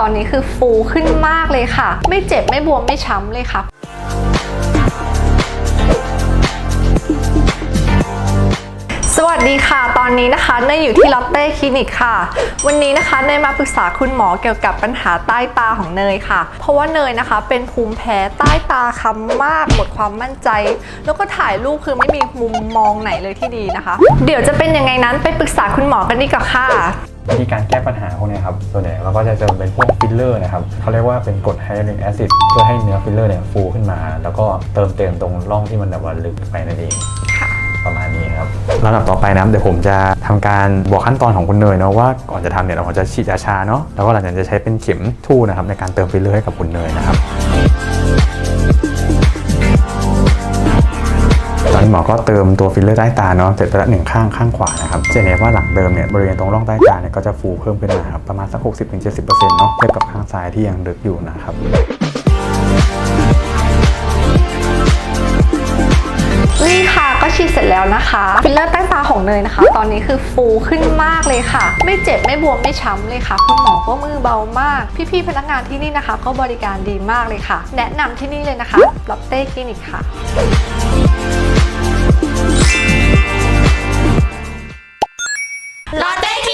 ตอนนี้คือฟูขึ้นมากเลยค่ะ ไม่เจ็บไม่บวมไม่ช้ำเลยค่ะสวัสดีค่ะ ตอนนี้นะคะเนยอยู่ที่ลอตเต้คลินิกค่ะ วันนี้นะคะเนยมาปรึกษาคุณหมอเกี่ยวกับปัญหาใต้ตาของเนยค่ะ เพราะว่าเนยนะคะ เป็นภูมิแพ้ใต้ตาค้ำมากหมดความมั่นใจ แล้วก็ถ่ายรูปคือไม่มีมุมมองไหนเลยที่ดีนะคะ เดี๋ยวจะเป็นยังไงนั้นไปปรึกษาคุณหมอกันดีกว่าค่ะ วิธีการแก้ปัญหาพวกเนี้ยครับส่วนใหญ่เราก็จะเจอเป็นพวกฟิลเลอร์นะครับเขาเรียกว่าเป็นกรดไฮยาลูริกแอซิดเพื่อให้เนื้อฟิลเลอร์เนี่ยฟูขึ้นมา แล้วก็เติมเต็มตรงร่องที่มันแบบว่าลึกไปนั่นเองค่ะประมาณนี้ครับลำดับต่อไปนะครับเดี๋ยวผมจะทำการบอกขั้นตอนของคุณเนยเนาะว่าก่อนจะทำเนี่ยเราจะฉีดยาชาเนาะแล้วก็หลังจากนั้นจะใช้เป็นเข็มทู่นะครับในการเติมฟิลเลอร์ให้กับคุณเนยนะครับตอนนี้ห มอก็เติมตัวฟิลเลอร์ใต้ตาเนาะเสร็จไปแล้วหนึ่งข้างข้างขวานะครับจะเห็นว่าหลังเดิมเนี่ยบริเวณตรงร่องใต้ตาเนี่ยก็จะฟูเพิ่มขึ้นมาครับประมาณสัก 60-70%เนาะเทียบกับข้างซ้ายที่ยังลึกอยู่นะครับนี่ค่ะก็ฉีดเสร็จแล้วนะคะฟิลเลอร์ใต้ตาของเนยนะคะ ตอนนี้คือฟูขึ้นมากเลยค่ะ ไม่เจ็บไม่บวมไม่ช้ำเลยค่ะ คุณหมอก็มือเบามาก พี่ๆพนักงานที่นี่นะคะ ก็บริการดีมากเลยค่ะ แนะนำที่นี่เลยนะคะลอตเต้คลินิกค่ะ thank you.